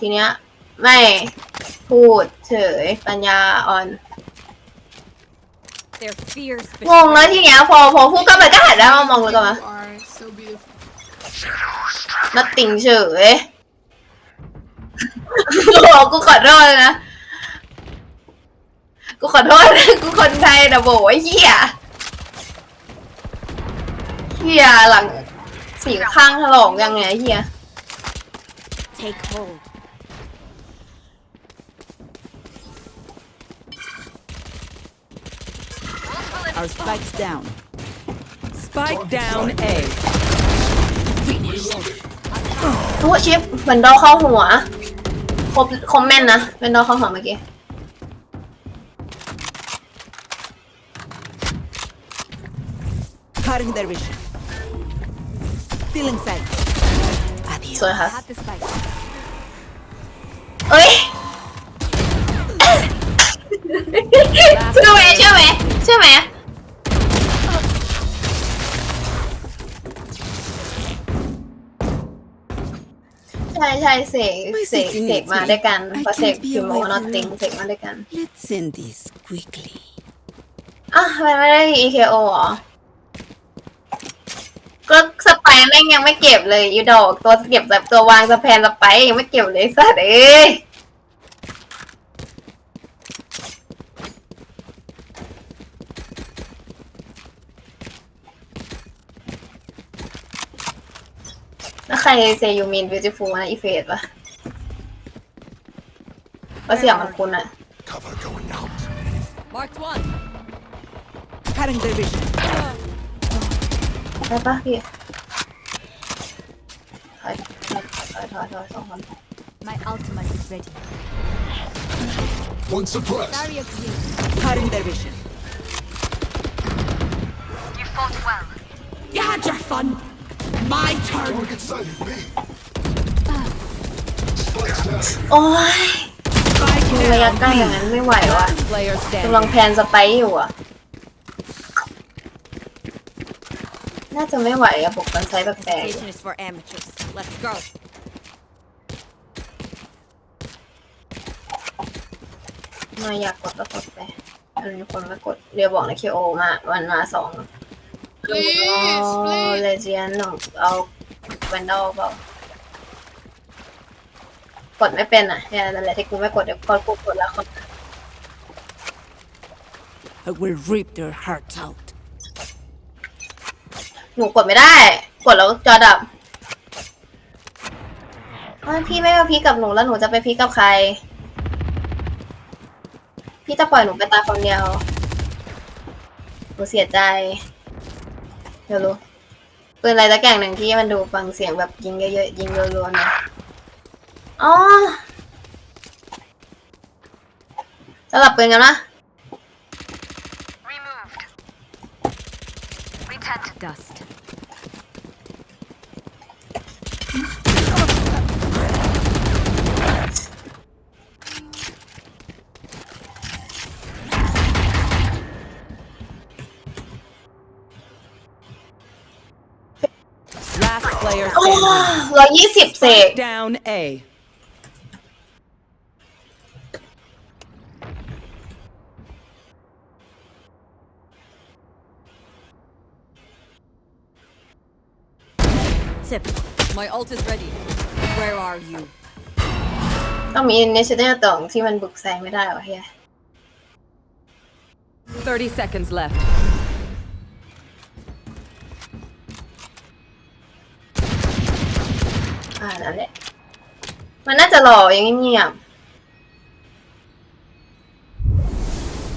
ทีเนี้ย ไม่พูดเฉยปัญญาอ่อน Their fears งงแล้วทีเนี้ยพอพอพูดก็ไปก็หันได้ามามองเลยก็มา You are so beautiful. นัดติงเฉยกูขอโทษนะ กูขอโทษนะกูคนไทยนะโบไอ้เหี้ยเหี้ยหลังสีข้างถลอกยังไงไอ้เหี้ย take hold. Our spikes down. Spike down A. โอ้ชิปเวนดอลเข้าหัวครบคอมเมนต์นะเวนดอลเข้าหัวเมื่อกี้ Cutting their vision. Still inside. สวยค่ะ Have the spike. เอ้ยเชื่อไหมเชื่อไหมเชื่อไหม ใช่ใช่เสกเสกเสกมาด้วยกันเพราะเสกพิมโมนอตติงเสกมาด้วยกัน Let's end this quickly. อะทำไมไม่ได้ EKO เหรอก็สไปร์แม่งยังไม่เก็บเลยอีดอกตัวเก็บแบบตัววางสแพนสไปร์ยังไม่เก็บเลยสัตว์เอ้ย แล้วใครเซยูมินบิวตี้ฟูลนะอีเฟสปะว่าเสียงมันคุ้นอะ Cover going out. Marked one. Cutting their vision. ได้ปะพี่ถอยถอยถอยถอยถอยสองคน My ultimate is ready. One suppressed. Barrier clear. Cutting their vision. You had your fun. My turn. Target sighted B. Spikes down. โอ้ย Spike ระยะ down. ใกล้อย่างนั้นไม่ไหวว่ะ Player กำลัง standing. แพนสไปร์อยู่อะ น่าจะไม่ไหวอะปลุกกันไซส์แปลก Station is for amateurs. Let's go. ๆมาอยากกดก็กดไปมันมีคนมากด เรียบอกในคิโอมาวันมาสอง Please, เล please. เจียนหนูเอาแวนดอลเปล่ากดไม่เป็นอะเนี่ยนั่นแหละที่กูไม่กดเดี๋ยวพอกูกดแล้วคน I will rip their hearts out. หนูกดไม่ได้ กดแล้วจอดับอ้าวพี่ไม่มาพีคกับหนูแล้วหนูจะไปพีคกับใคร พี่จะปล่อยหนูไปตายคนเดียว หนูเสียใจ เดี๋ยวรู้ปืนอะไรตะแก่งหนึ่งที่มันดูฟังเสียงแบบยิงเยอะๆยิงรัวๆนะอ๋อสลับปืนกันนะ Dust. Last player อ๋อ standing. ร้อยยี่สิบเศษ Down A. Tip. My ult is ready. Where are you? ต้องมีเนชั่นแนลตองที่มันบุกแซงไม่ได้หรอเฮีย 30 seconds left. อ่านั่นแหละ มันน่าจะหล่ออย่างเงียบๆ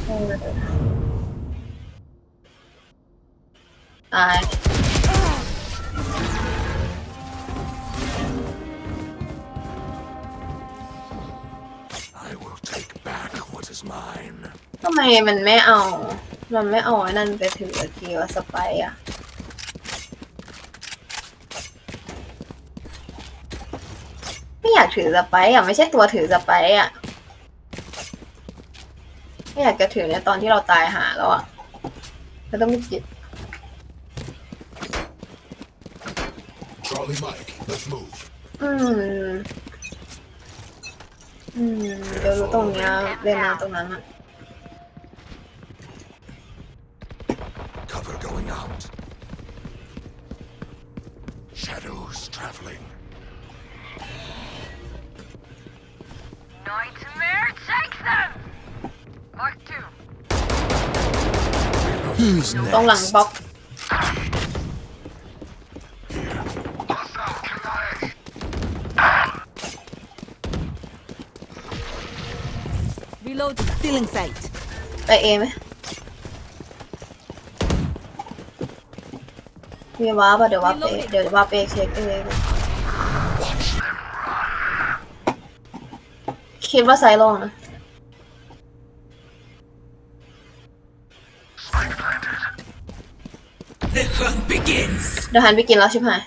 เออตาย I will take back what is mine. ทำไมมันไม่เอา มันไม่เอาไอ้นั่นไปถือทีว่าสไปร์อะ ไม่อยากถือสไปร์อะไม่ใช่ตัวถือสไปร์อะไม่อยากจะถือในตอนที่เราตายหาแล้วอะเราต้องมีจิต Charlie Mike, let's move. อืม อืมเดี๋ยวรู้ตรงเนี้ยเล่นน้ำตรงนั้นอะ ตรงหลังบล็อก Reload. Still in sight. ไปเอไหมมีว้าป่ะเดี๋ยวว่าเอเดี๋ยวว่าเอเช็คเอเลยคิดว่าไซส์ลงนะ เดี๋ยวหันไปกินแล้วชิบหาย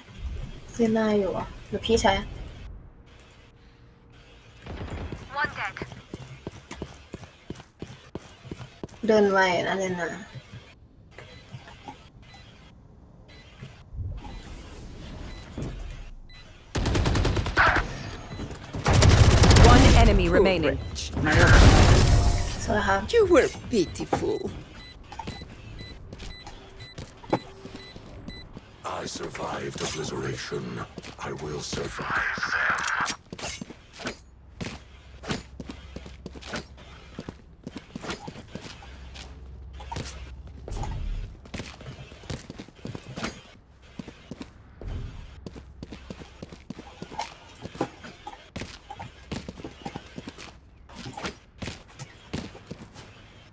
เส้นหน้าอยู่อะหรือพี่ใช้ One dead. เดินไวนะเลนนะ One enemy remaining. สวัสดีครับ You were pitiful. I survived obliteration. I will survive them.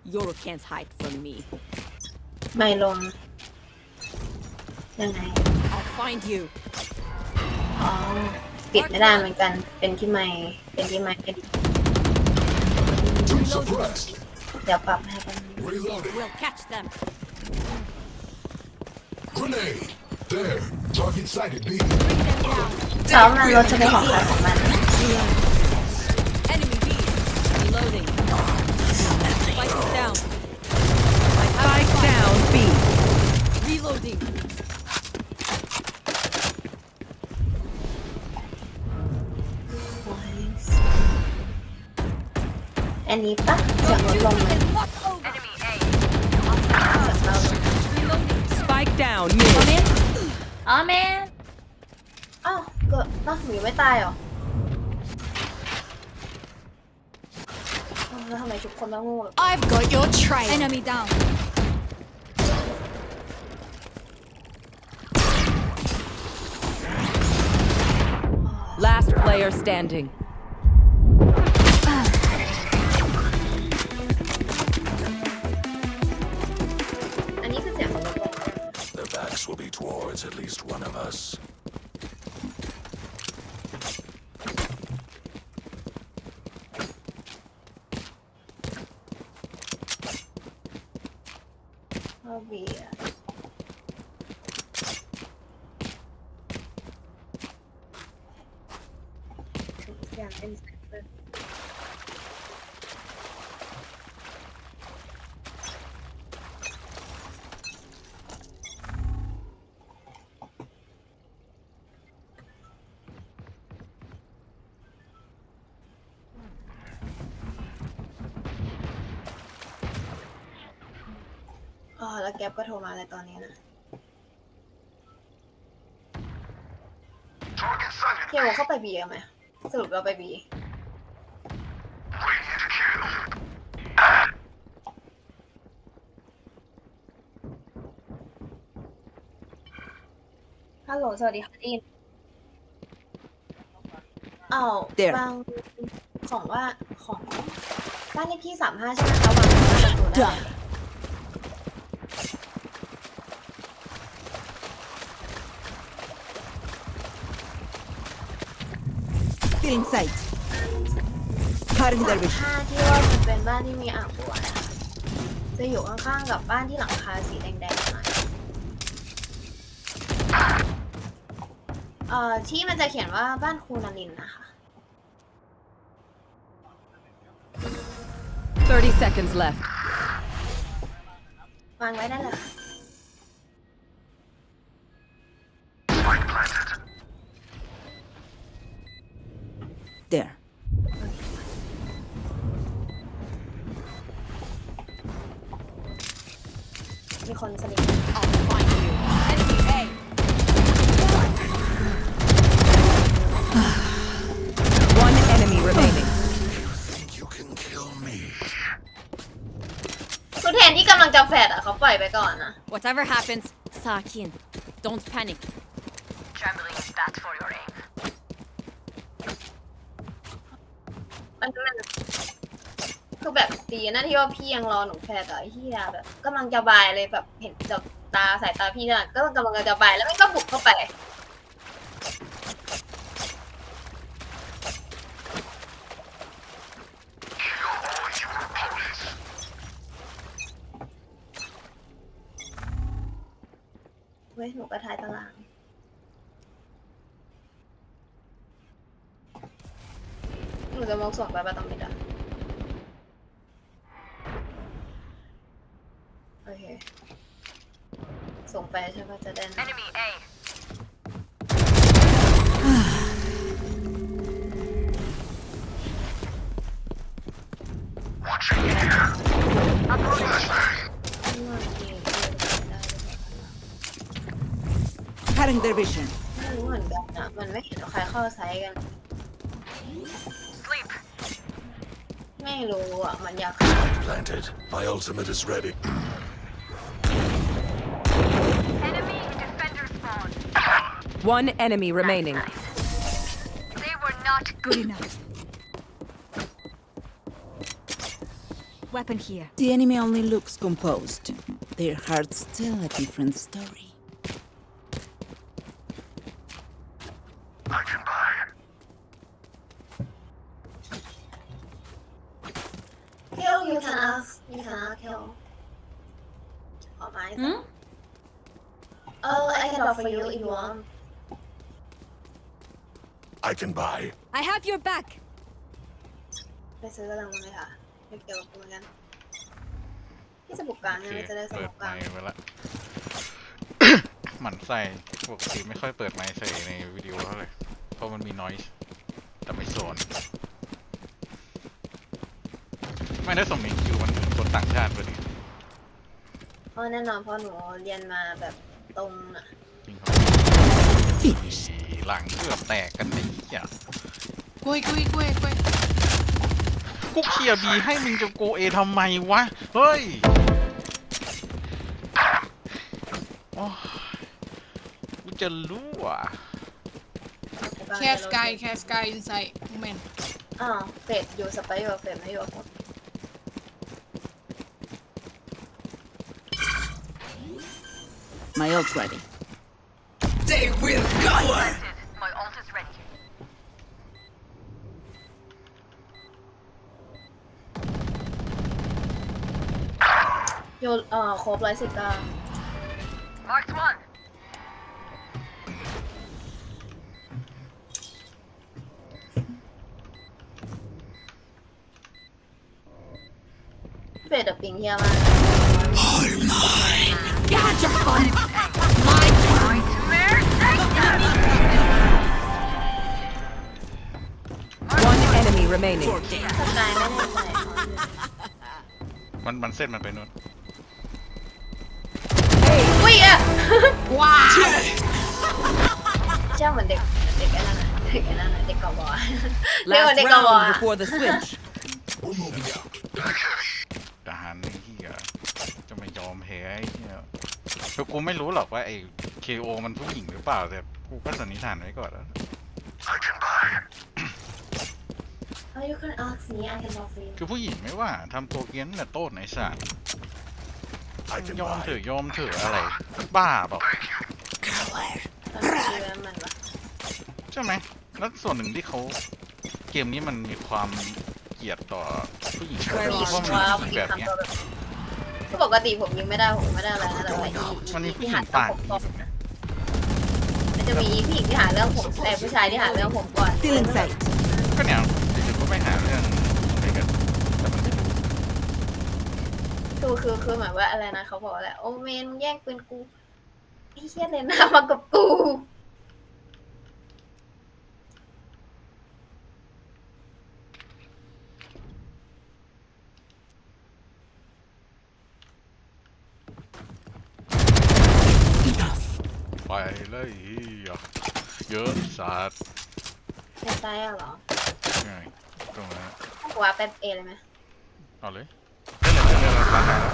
Yoru can't hide from me. My lord. ยังไง I'll find you. อ๋อปิดไม่ได้เหมือนกัน เป็นที่ไม่เป็นที่ไม่เป็น Suppressed. เดี๋ยวปรับให้กัน Reloading. We'll catch them. Grenade. There. Target sighted. B. สาวมันรถจะเป็นของใครของมัน Enemy B. Reloading. Spike is down. Spike down. B. Reloading. อันนี้ปะเสียงลดลงไหม Enemy A. เสียงเราลง Spike down. Mid. อ๋อแม่อ้าวเกิดน้าหมีไม่ตายเหรออ้าวแล้วทำไมทุกคนต้องโง่แบบ I've got your trail. Enemy down. Last player standing. Will be towards at least one of us. ข้าวเก๊ปก็โทรมาอะไรตอนนี้นะเฮียบอกเข้าไปบีกันไหมสรุปเราไปบีฮัลโหลสวัสดีค่ะอินอ้าว There บางของว่าของบ้านเลขที่สามห้าใช่ไหมคะวางหน้าประตูได้ Die. Still in sight. Cutting สา their ม vision. ห้าที่ว่าจะเป็นบ้านที่มีอ่างบัวนะคะจะอยู่ข้างๆกับบ้านที่หลังคาสีแดงๆหน่อยเอ่อที่มันจะเขียนว่าบ้านครูนารินนะคะ 30 seconds left. วางไว้ได้เลยค่ะ there. You. One enemy remaining. Think you can kill me? Whatever happens, Sakin, don't panic. Trembling is that for your มันมันคือแบบดีนะที่ว่าพี่ยังรอหนูแฟดอะไอ้เฮียแบบกำลังจะบายเลยแบบเห็นจากตาสายตาพี่น่ะก็กำลังจะบายแล้วมันก็บุกเข้าไป เว้ยหนูกระทายตาราง นูจะมองส่งไปประตอมมิดอะโอเค ส่งไปใช่ปะจะได้นะ Enemy A. Cutting their vision. ไม่รู้เหมือนกันอะมันไม่เห็นว่าใครเข้าไซส์กัน ไม่รู้อ่ะ มันอยาก Planted. My ultimate is ready. Enemy defender spawn. One enemy remaining. They were not good enough. Weapon here. The enemy only looks composed. Their hearts tell a different story. เออ I can offer you if you want I can buy. I have your back. ไปซื้อกำลังมาเลยค่ะไม่เกี่ยวกับกูเหมือนกันพี่จะบุกกลางโอยังเคไงจะได้สเปิมดบกไมลางค์ไว้ละ หมั่นใส่ปกติไม่ค่อยเปิดไมค์ใส่ในวิดีโอเท่าไหร่เพราะมันมี noise แต่ไม่โซนไม่ได้สมมีคิวมันเป็นคนต่างชาติพอดีเพราะแน่นอนเพราะหนูเรียนมาแบบ ตรงน่ะจริงครับหลังเกือบแตกกันไอ้เหี้ย Kue, kue, kue, kue. กูเคลียร์บีให้มึงจะโกเอทำไมวะ เฮ้ยโอ้ยกูจะรู้อะ Cat sky, cat sky inside. Man. อ้าวเฟดอยู่สไปร์อยู่เฟดไม่อยู่กับผม My ult ready. Planted. My ult is ready. โยนเอ่อครบร้อยสิบเก้า Marked one. เฟดอะปิงเฮี remaining. สกายไม่แน่ใจมันมันเส้นมันไปนู้นอุ้ยอะ Wow. เชื่อเหมือนเด็กเด็กไอ้นั่นน่ะเด็กไอ้นั่นน่ะเด็กกบเรียกว่า Last เด็กกบ round before the switch. We're moving out. ทหารไอ้เหี้ยจะไม่ยอมแพ้ไอ้เหี้ยคือกูไม่รู้หรอกว่าไอ้ KO มันผู้หญิงหรือเปล่าแต่กูก็สันนิษฐานไว้ก่อนแล้ว I can buy. เอ้ย you can ask me I can offer you คือผู้หญิงไม่ว่าทำตัวเกรียนแต่โต้นไอ้สัตว์ I can ยอมเถ buy. อะยอมเถอะอะไร บ้าเปล่าตอนนี้ชื่อมันวะใช่ไหม แล้วส่วนหนึ่งที่เขาเกมนี้มันมีความเกลียดต่อผู้หญิงผู้หญิงเพราะมันว่ามีผู้หญิแบงบเนี้ยทำตัวแบบคือปกติผมยิงไม่ได้ผมไม่ได้อะไรนะแต่ว่าอีมันมีอีผู้ที่หญิหางเรื่องปากผมดีก่อนแบบเนี้ยมันจะมีผู้หญิงที่หาเรื่องผมแต่ผู้ชายที่หาเรื่องผมก่อน Still in sight. ก็เนี่ยอยู่ๆก็ ไปหาเรื่องอะไรกันแต่มันไม่รู้คือคือคือหมายว่าอะไรนะเขาบอกว่าอะไรโอเมนมึงแย่งปืนกูไอ้เหี้ยเลยนะมากับกูเลยเหี้ยเยอะสัตว์ ในไซส์อะเหรอไง ตรงนั้นว่าไปเอเลยไหมเอาเลยเล่นเลยเล่นเลยร้านไหนแล้ว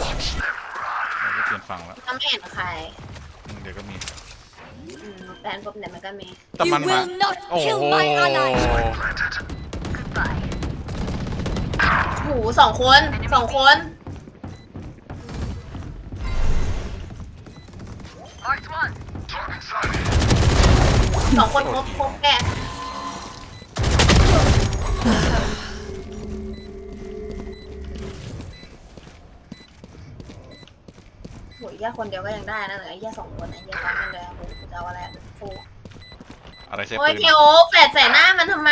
เราจะเปลี่ยนฝั่งแล้วก็ไม่เห็นใครอืมเดี๋ยวก็มี อืมแฟนปุ๊บเดี๋ยวมันก็มีแต่ You มันมา will not โอ้โห kill my ally. หูสองคนสองคนสองคนครบครบแก แค่คนเดียวก็ยังได้นะแต่ไอ้แค่สองคนไอ้แค่ซ้ำกันเลยโอ้โหจะเอาอะไรอะฟูอะไรใช้โอ้ยปืนเคโอแฟดใส่หน้ามันทำไม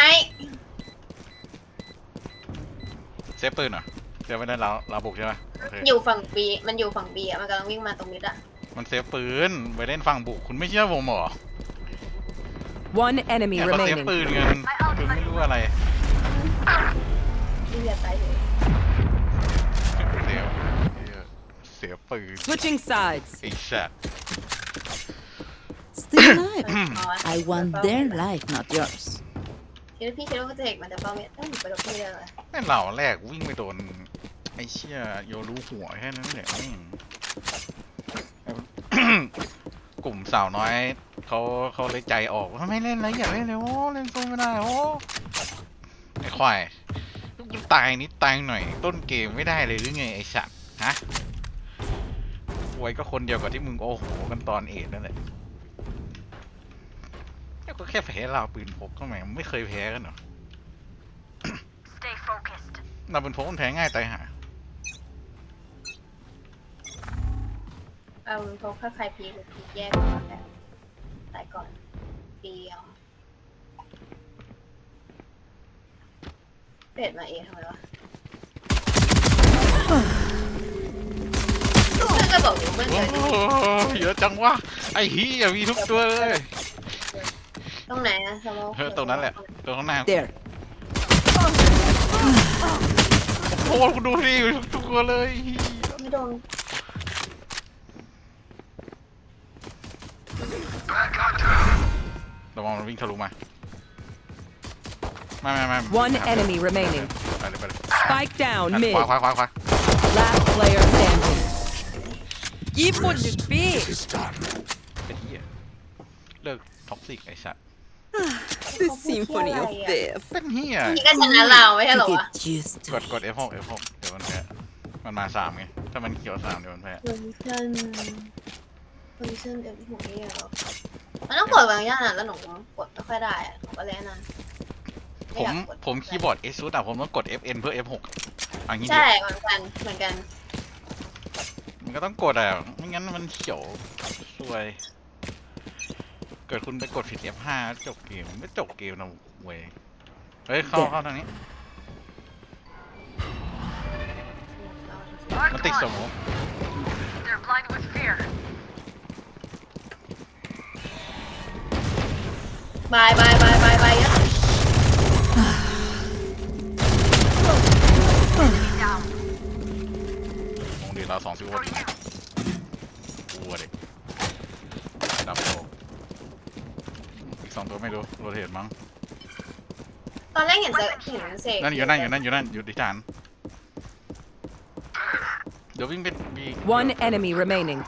เซฟปืนเหรอเซฟไม่ได้เราเราบุกใช่ไหมโอเคอยู่ฝั่งบีมันอยู่ฝั่งบีอะมันกำลังวิ่งมาตรงมิดอะมันเซฟปืนไปเล่นฝั่งบุกคุณไม่เชื่อผมเหรอ One enemy เนี่ยเขาเซฟ remaining. ปืนกันคุณไม่รู้อะไร ที่จะตายเลย เสียเสีย ปืน Switching sides. ไอ้สัต Still alive. I want their life, not yours. คิดว่าพี่คิดว่าเจกมันจะเป้าเม็ดเอ้ยหนูไปรบพี่เลยเหรอแม่งเหล่าแรกวิ่งไปโดน ไอ้เชี่ยโยรู้หัวแค่นั้นแหละแม่ง กลุ่มสาวน้อยเขาเขาเลยใจออกว่าไม่เล่นแล้วอย่าเล่นเลยโอ้เล่นสู้ไม่ได้โอ้ไอ้ควายกูตายนิดตายหน่อย ต้นเกมไม่ได้เลยหรือไงไอ้สัตว์ฮะ ไว้ก็คนเดียวกับที่มึงโอ้โหกันตอนเอ็ดนั่นแหละก็แค่แพ้เราวปืนพกทำไมมันไม่เคยแพ้กันเหรอ Stay focused. เราเป็นพกมันแพ้ง่ายตายหาเอาเพราะถ้าใครพีคหรือพีคแยกก่อนแต่ตายก่อนเดียวเป็ดมาเองทำไมวะ เพื่อนก็บอกอยู่เมื่อโอ้เดี๋ยวโหนี้เยอะจังวะไอ้เฮียมีทุกตัวเลยตรงไหนอะสโมกเออตรงนั้นแหละตรงข้างหน้า There. โอ้โหกูดูดิอยู่ทุกตัวเลยไม่โดนระวังมันวิ่งทะลุมาไม่ไม่ไม่ One enemy remaining. ไปเลยไปเลย Spike down ข mid. วาขวาขวาขวา Last player standing. ญี่ปุ่นพี่ Is done. ไอ้เฮียเลิกท็อกซิกไอ้สัตว์ The symphony of death. เป็นเฮียนี่ก็ชนะเราไม่ใช่เหรอ To วะ get used ก to ดกด F6 F6 เดี๋ยวมันแพ้มันมาสามไง ถ้ามันเขียวสามเดี๋ยวมันแพ้โพซิชั่นโพซิชั่นเอ็มหกนี่เหรอมันต้องกดบางอย่างอะแล้วหนูกดไม่ค่อยได้อะหนูก็เลยนั่นผมผมคีย์บอร์ด S ซูดอะผมต้องกด Fn เพื่อ F6 อันนี้เดีใช่ยวเหมือนกันเหมือนกันมัน ก็ต้องกดอะไม่งั้นมันเขียวสวย เกิดคุณไปกดผิด F5 จบเกมไม่จบเกมนะเว้ย เฮ้ย เข้าเข้าทางนี้ มัน Marked ติดส one. มอง They're blind with fear. บายบายบายบายบายเยอะ Down. มองดีเราสองซิวดีนะกลัวเด็กดับโลอีกสองตัวไม่รู้โร เทตมั้งตอนแรกเห็นเสกเห็นเสกนั่นอยู่นั่นอยู่นั่นอยู่นั่นอยู่ที่ฐานเดี๋ยววิ่งไปบี One enemy remaining.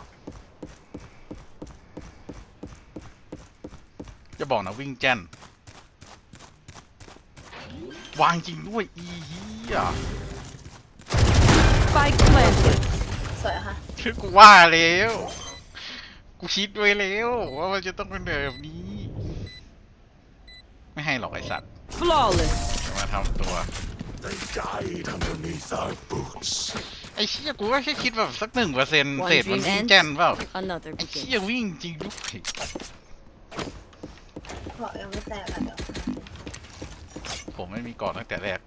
จะบอกนะวิ่งแจนวางจริงด้วยอีเหี้ย Spike planted. สวยอะค่ะ คือกูว่าแล้ว กูคิดไว้แล้วว่ามันจะต้องเป็นแบบนี้ไม่ ให้หรอกไอสัตว์ Flawless. จะมาทำตัว They died underneath our boots. ไอ้เชี่ยกูก็แค่คิดแบบสักหนึ่งเปอร์เซ็นต์ One เศษมัน dream วิ่ง ends. แจนเปล่า Another ไอ้ begins. เชี่ยวิ่งจริงด้วยบอกยังไม่แตกอะเดี๋ยวผมไม่มีก่อนตั้งแต่แรก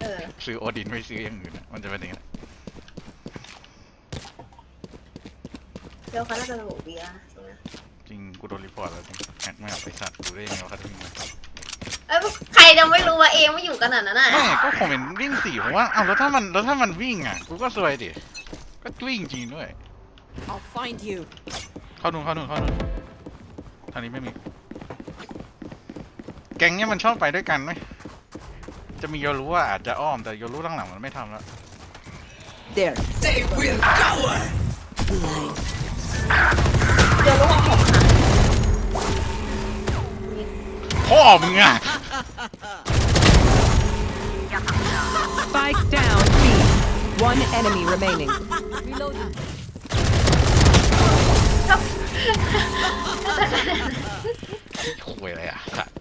เออซื้อโอดินไม่ซื้ออย่างอื่นอะมันจะเป็นอย่างนี้นเดี๋ยวเขาน่าจะระบุเบียร์ใช่ไหมจ ริงกูโดนรีพอร์ตแล้วจริงแฮกไม่เอาไปสัตว์กูได้ยังไงวะเขาถึงมาเอ้ยใครจะไม่รู้ว่าเองไม่อยู่กันนาดนั้นน่ะ ไม่ก็ผมเห็นวิ่งสี่ผมว่าอ้าวแล้วถ้ามันแล้วถ้ามันวิ่งอะกูก็ซวยดิก็วิ่งจริงด้วย I'll find you. เข้านู่นเข้านู่นเข้านู่นตอนนี้ไม่มี แก๊งเนี้ยมันชอบไปด้วยกันไหมจะมีโยรู้ว่าอาจจะอ้อมแต่โยรู้หลังๆมันไม่ทำแล้ว There. Blind. เดี๋ยวรู้ว่าผม พ่อมึงอะ Spike down B. One enemy remaining. Reloading. คุยอะไรอะสัตว์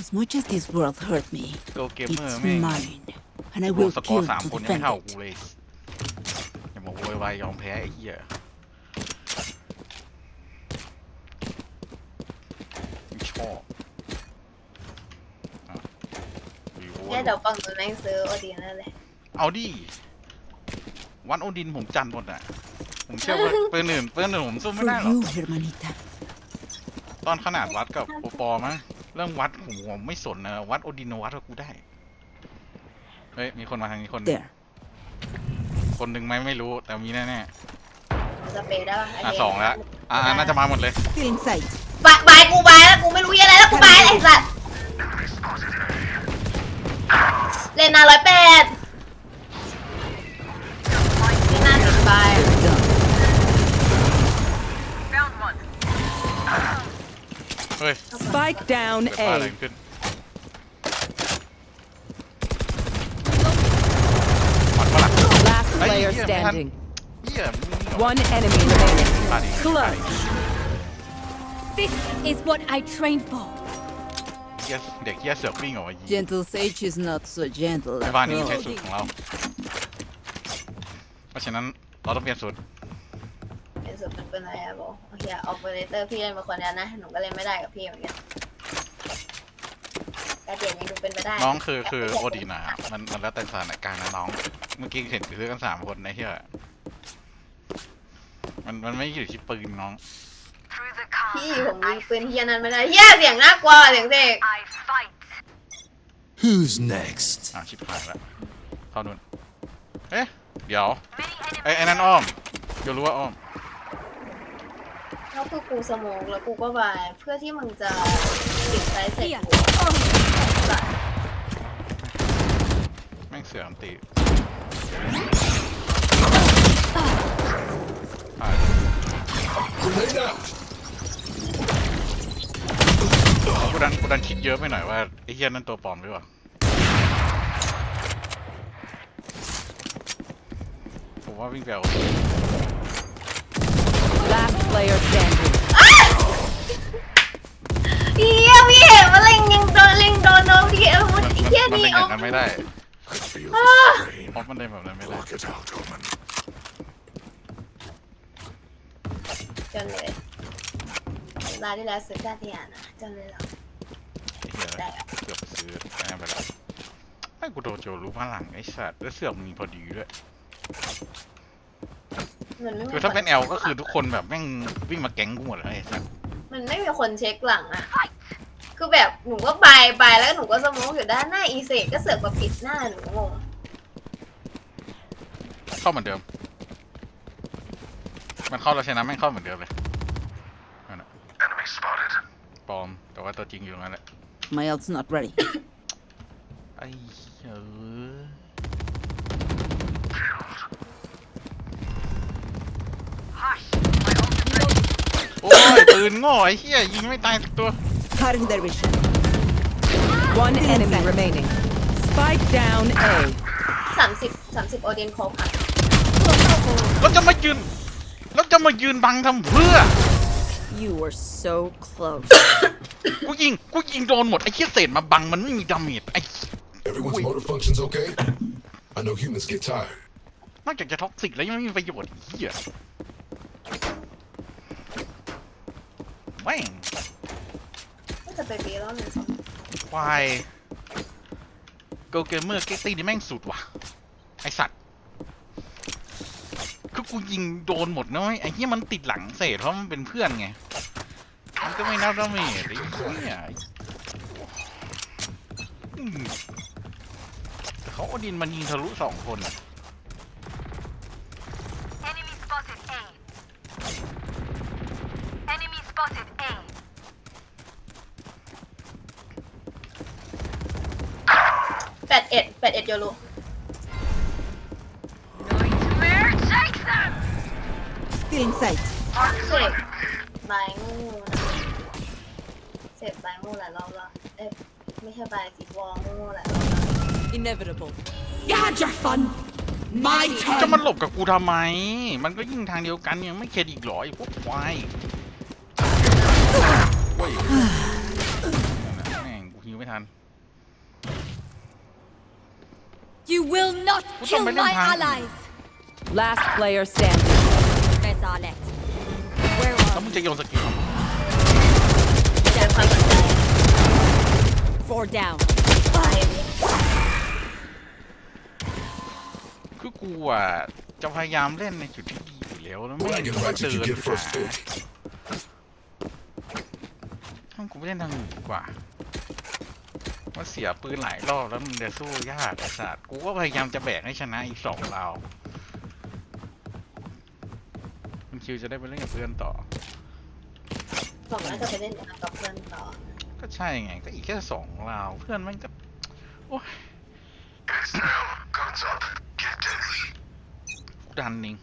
As much as this world hurt me, โกเกมเมอร์ it's แม่ง mine. And I รวม will สกอ kill ร์สาม to คนยังไม่ defend เท่า it. กูเลยอย่ามาโวยวายยอมแพ้ไอ้เหี้ย ไม่ชอบอะรีโวแค่เดี๋ยวฟังตัวแม่งซื้อโอดีนั่นเลยเอาดิวันโอดินผมจันหมดอะ ผมเชื่อว่าปืนอื่นปืนอื่นผมสู้ไม่ For ได้หรอก you, hermanita. ตอนขนาดวัดกับโอปอมั้งเรื่องวัดผมผมไม่สนนะวัดโอดินวัดกับกูได้ เฮ้ย มีคนมาทางนี้คนหนึ่ง There. คนหนึ่งไหมไม่รู้ แต่มีแน่สเปรย์ได้ป่ะๆอะสองแล้วอ่าน่าจะมาหมดเลย Still in sight. บายบายกูบาย down เกิดมาอะไร A. ขึ้นวัดปะล่ะ Last Ay, player yeah, man. standing. เหี้ยมึง One enemy remaining. มาดิ Clutch. This is what I trained for. เหี้ยเด็กเหี้ยเสือกวิ่งออกมายิง Gentle Sage is not so gentle ใน after บ้านนี้ใช้ all. สูตรของเรา เพราะฉะนั้นเราต้องเปลี่ยนสูตรเป็นสุดเป็นเป็นอะไรอะโบโอเคออเปอเรเตอร์พี่เล่นมาคนเดียวนะ หนูก็เล่นไม่ได้กับพี่เหมือนกัน การเปลี่ยนยังดูเป็นไปได้น้องคือคือโอดีนะมันมันแล้วแต่สถานการณ์นะน้อง เมื่อกี้เห็นซื้อกันสามคนนะเฮียมันมันไม่อยู่ที่ปืนน้อง Through the พี่ calm, ผมยิง I, ปืนเฮียนั้นไม่ได้เฮียเสียงน่ากลัวเสียงเสก I fight. Who's next? อะชิบหายแล้วเข้านู่นเอ๊ะเดี๋ยว Many enemies. ไอ้ไอ้นั่นอ้อมเดี๋ยวรู้ว่าอ้อมแล้วคือกูสโมองแล้วกูก็บายเพื่อที่มึงจะปิดไซส์เสร็จเหี้ยกูสัตว์ แม่ง เสือมนตีอะ Grenade out! กูดันกูดันคิดเยอะไปหน่อยว่าไอ้เฮียนั่นตัวปลอมหรือเปล่าผมว่าวิ่งไปเอา Last player standing. เฮียพี่เห็นว่าเล็งยังโดนเล็งโดนโดนพี่เอ็มมันไอ้เฮียมันนี่เป็นอเอาย่างนั้นไม่ได้ I feel the strain. เพราะมันได้แบบนั้นไม่ได้ Lock it out, Omen. จนเลยเวลาที่แล้วซื้อกาเทียนะจนเลยเหรอไอ้เหี้ยได้อะเกือบซื้อแม่ไปแล้วไอ้กูโดนโจรู้มาหลังไอ้สัตว์แล้วเสือกมีพอดีด้วย มันไม่มีคือถ้าเป็นคแอลก็คือทุกคนแบบแม่งวิ่งมาแก๊งกูหมดเลยไอ้สัตว์มันไม่มีคนเช็คหลังอะ คือแบบหนูก็บายบายแล้วหนูก็สโมองอยู่ด้านหน้าอีเซกก็เสือกมาปิดหน้าหนูงงเข้าเหมือนเดิม มันเข้าแล้วชนะแม่งเข้าเหมือนเดิมเลยนั่นน่ะ Enemy spotted. ปลอม แต่ว่าตัวจริงอยู่ตรงนั้นแหละ My ult's not ready. ไอ้เหี้ยเอ้ย Hush. My ult is ready. โอ้ยปืนโง่ไอ้เหี้ยยิงไม่ตายสักตัว Cutting their vision. One enemy remaining. Spike down A. สามสิบสามสิบโอเดนครบค่ะแล้วจะมายืนแล้วจะมายืนบังทำเพื่อ You were so close. กูยิงกูยิงโดนหมดไอ้เหี้ยเศษมาบังมันไม่มีดาเมจไอ้ Everyone's motor functions okay? I know humans get tired. นอกจากจะท็อกซิกแล้วยังไม่มีประโยชน์อีกเหี้ยแม่ง ก็จะไปบีแล้วหนึ่งสองควายโกเกมเมอร์เก็ตตี้นี่แม่งสุดว่ะ ไอสัตว์ คือกูยิงโดนหมดนะเว้ยไอ้เหี้ยมันติดหลังเศษเพราะมันเป็นเพื่อนไง มันก็ไม่นับดาเมจไอ้เหี้ยอืมแต่เขาเอาดินมันยิงทะลุสองคนอะ Enemy spotted A. Enemy แปดเอ็ด แปดเอ็ดโยรู Nightmare, take them! Still in sight. เสพบายงูนะเสพบายงูหลายรอบแล้วเอ๊ะไม่ใช่บายสีวองูหลายรอบแล้ว Inevitable. You had your fun. My จะมันหลบกับกูทำไม มันก็ยิ่งทางเดียวกันยังไม่เข็ดอีกเหรอไอ้พวกควายโอ้ย You will not What's kill on my damn my hand? allies. Last player standing. Bezalet. Where แล้ว are มึงจะโยนสกิลทำไม อยากความสนใจ Four down. ไปดิ คือกูอ่ะจะพยายามเล่นในจุดที่ดีอยู่แล้วแล้วไม่ Bragging ก็ rights เดิ if you น get หา first pick. ถ้ากูไปเล่นทางอื่นดีกว่า ว่าเสียปืนหลายรอบแล้วมึงจะสู้ยากไอ้สัตว์กูก็พยายามจะแบกให้ชนะอีกสองราวคุณคิวจะได้ไปเล่นกับเพื่อนต่อ บอกว่าจะไปเล่นกับเพื่อนต่อ ก็ใช่ไง ก็อีกแค่สองราว เพื่อนมันก็โอ้ย It's now. Guns up. Get deadly. กูดันนิง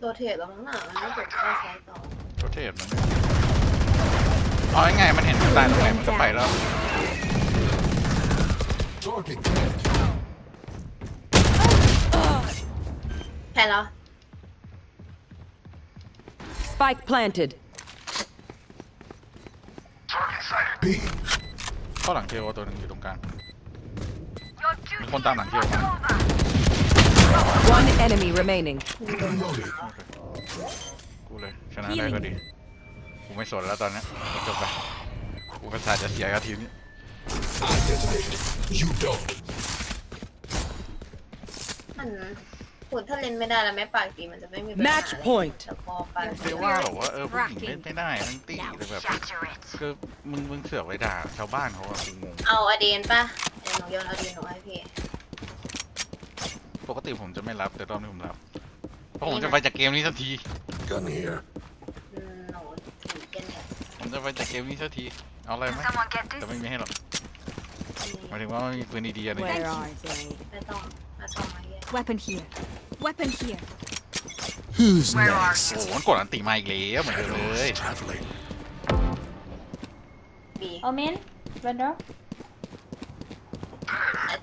โรเทตแล้วมั้งน่ะมันไม่กดเข้าใช้ต่อโรเทตมันเอาง่ายๆมันเห็นกูตายตรงไหนมันก็ไปแล้ว Target dead. แพ้แล้ว Spike planted. Target sighted. B. เข้าหลังเทวตัวหนึ่งอยู่ตรงกลาง Your duty Con tao nặng is chưa not mà. over. One enemy remaining. Reloading. กูเลยชนะได้ก็ดี กูไม่สนแล้วตอนเนี้ยจบไปกูก็สาจะเสียกับทีมนี้ I detonate. You don't. มันขุดถ้าเล่นไม่ได้แล้วไม่ปากดีมันจะไม่มีปัญหา Match point แต่พอปากเรียกว่าหรอว่าเออผู้หญิงเล่นไม่ได้ทั้งตีแต่แบบ Shatter it. คือมึงมึงเสือกไปด่าชาวบ้านเขาอะกูงงเอาอดีนป่ะเดี๋ยวหนูโยนอดีนหนูให้พี่ ปกติผมจะไม่รับแต่รอบนี้ผมรับ เพราะผมจะไปจากเกมนี้สักที Gun here. อืมหนูถือเกนเนี่ยผมจะไปจากเกมนี้สักที เอาอะไร Can ไหม someone get แต่ this? ไม่มีให้หรอกหมายถึงว่าไม่มีปืนดีๆอะไรอย่าง Where เงี้ย are they? ไม่ต้องไม่ต้องมาเยอะ Weapon here. Weapon here. Who's Where are โอ้โหมันกดอันติมาอีกแล้วเหมือนเดิมเลย Traveling. บี Omen, Vendor.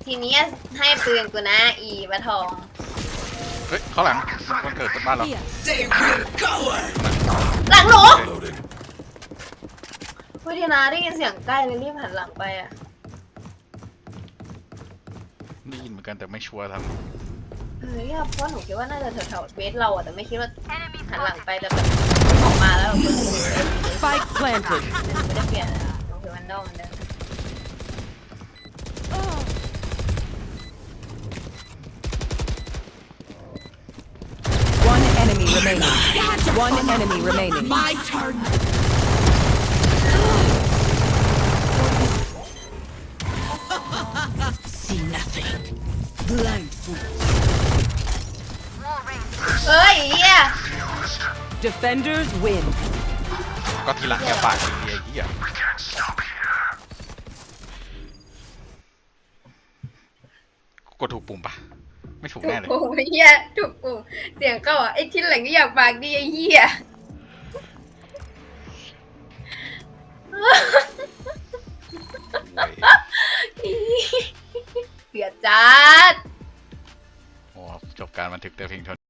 ทีนี้ให้ปืนกูนะ อีปะทอง เฮ้ยเขาหลังมันเกิดบ้านเรา Here. หลังหนู Reloading. พูดทีนะได้ยินเสียงใกล้เลยรีบหันหลังไปอะ ได้ยินเหมือนกันแต่ไม่ชัวร์ทเฮ้ยเพราะหนูคิดว่าน่าจะแถวๆเบสเราอะแต่ไม่คิดว่า Enemy หันหลัง spotted. ไปแล้วแบบออกมาแล้วแบบ Spike planted. ไม่ได้เปลี่ยนอะหนูคือวันดอมเหมือนเดิม One enemy remaining. One enemy remaining. My turn. See nothing. Blindfold. Wall ring. เฮ้ยเฮีย Defenders win. ำก็ทีหลังแกปากดี ไอ้เหี้ย Can't stop here. กดถูกปุ่มปะไม่ถูกแน่เลยโอ้ยเฮียถูกปุ่มเสียงก็อะไอ้ที่หลังก็อยากปากดีไอ้เฮียเสียจัด โอ้จบการบันทึกแต่เพียงเท่า